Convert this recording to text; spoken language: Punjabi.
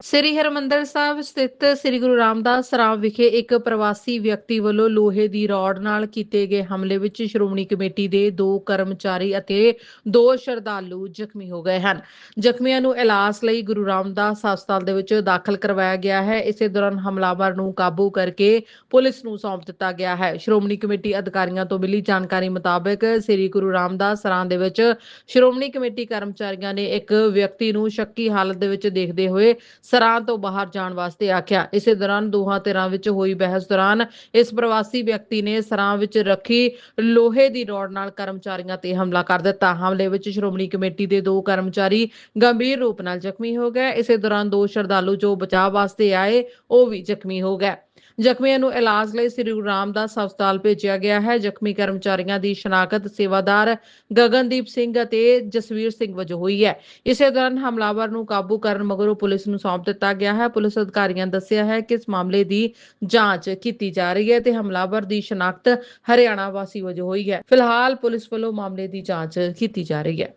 ਸ੍ਰੀ ਹਰਮੰਦਰ ਸਾਹਿਬ ਸਥਿਤ ਸ੍ਰੀ ਗੁਰੂ ਰਾਮਦਾਸ ਸਰਾਮ ਵਿਖੇ ਇੱਕ ਪ੍ਰਵਾਸੀ ਵਿਅਕਤੀ ਵੱਲੋਂ ਲੋਹੇ ਦੀ ਰੋਡ ਨਾਲ ਕੀਤੇ ਗਏ ਹਮਲੇ ਵਿੱਚ ਸ਼੍ਰੋਮਣੀ ਕਮੇਟੀ ਦੇ ਦੋ ਕਰਮਚਾਰੀ ਅਤੇ ਦੋ ਸ਼ਰਧਾਲੂ ਜ਼ਖਮੀ ਹੋ ਗਏ ਹਨ। ਜ਼ਖਮੀਆਂ ਨੂੰ ਇਲਾਜ ਲਈ ਗੁਰੂ ਰਾਮਦਾਸ ਹਸਪਤਾਲ ਦੇ ਵਿੱਚ ਦਾਖਲ ਕਰਵਾਇਆ ਗਿਆ ਹੈ। ਇਸੇ ਦੌਰਾਨ ਹਮਲਾਵਰ ਨੂੰ ਕਾਬੂ ਕਰਕੇ ਪੁਲਿਸ ਨੂੰ ਸੌਂਪ ਦਿੱਤਾ ਗਿਆ ਹੈ। ਸ਼੍ਰੋਮਣੀ ਕਮੇਟੀ ਅਧਿਕਾਰੀਆਂ ਤੋਂ ਮਿਲੀ ਜਾਣਕਾਰੀ ਮੁਤਾਬਕ ਸ੍ਰੀ ਗੁਰੂ ਰਾਮਦਾਸ ਸਰਾਂ ਦੇ ਵਿੱਚ ਸ਼੍ਰੋਮਣੀ ਕਮੇਟੀ ਕਰਮਚਾਰੀਆਂ ਨੇ ਇੱਕ ਵਿਅਕਤੀ ਨੂੰ ਸ਼ੱਕੀ ਹਾਲਤ ਦੇ ਵਿੱਚ ਦੇਖਦੇ ਹੋਏ ਸਰਾਂ ਤੋਂ ਬਾਹਰ ਜਾਣ ਵਾਸਤੇ ਆਖਿਆ। ਇਸੇ ਦੌਰਾਨ ਦੋਹਾਂ ਧਿਰਾਂ ਵਿੱਚ ਹੋਈ ਬਹਿਸ ਦੌਰਾਨ ਇਸ ਪ੍ਰਵਾਸੀ ਵਿਅਕਤੀ ਨੇ ਸਰਾਂ ਵਿੱਚ ਰੱਖੀ ਲੋਹੇ ਦੀ ਰੋਡ ਨਾਲ ਕਰਮਚਾਰੀਆਂ ਤੇ ਹਮਲਾ ਕਰ ਦਿੱਤਾ। ਹਮਲੇ ਵਿੱਚ ਸ਼੍ਰੋਮਣੀ ਕਮੇਟੀ ਦੇ ਦੋ ਕਰਮਚਾਰੀ ਗੰਭੀਰ ਰੂਪ ਨਾਲ ਜ਼ਖਮੀ ਹੋ ਗਏ। ਇਸੇ ਦੌਰਾਨ ਦੋ ਸ਼ਰਧਾਲੂ ਜੋ ਬਚਾਅ ਵਾਸਤੇ ਆਏ, ਉਹ ਵੀ ਜ਼ਖਮੀ ਹੋ ਗਏ। ਜ਼ਖਮੀਆਂ ਨੂੰ ਇਲਾਜ ਲਈ ਸ੍ਰੀ ਗੁਰੂ ਰਾਮਦਾਸ ਹਸਪਤਾਲ ਭੇਜਿਆ ਗਿਆ ਹੈ। ਜ਼ਖਮੀ ਕਰਮਚਾਰੀਆਂ ਦੀ ਸ਼ਨਾਖਤ ਸੇਵਾਦਾਰ ਗਗਨਦੀਪ ਸਿੰਘ ਅਤੇ ਜਸਵੀਰ ਸਿੰਘ ਵਜੋਂ ਹੋਈ ਹੈ। ਇਸੇ ਦੌਰਾਨ ਹਮਲਾਵਰ ਨੂੰ ਕਾਬੂ ਕਰਨ ਮਗਰੋਂ ਪੁਲਿਸ ਨੂੰ ਸੌਂਪ ਦਿੱਤਾ ਗਿਆ ਹੈ। ਪੁਲਿਸ ਅਧਿਕਾਰੀਆਂ ਦੱਸਿਆ ਹੈ ਕਿ ਇਸ ਮਾਮਲੇ ਦੀ ਜਾਂਚ ਕੀਤੀ ਜਾ ਰਹੀ ਹੈ ਤੇ ਹਮਲਾਵਰ ਦੀ ਸ਼ਨਾਖਤ ਹਰਿਆਣਾ ਵਾਸੀ ਵਜੋਂ ਹੋਈ ਹੈ। ਫਿਲਹਾਲ ਪੁਲਿਸ ਵੱਲੋਂ ਮਾਮਲੇ ਦੀ ਜਾਂਚ ਕੀਤੀ ਜਾ ਰਹੀ ਹੈ।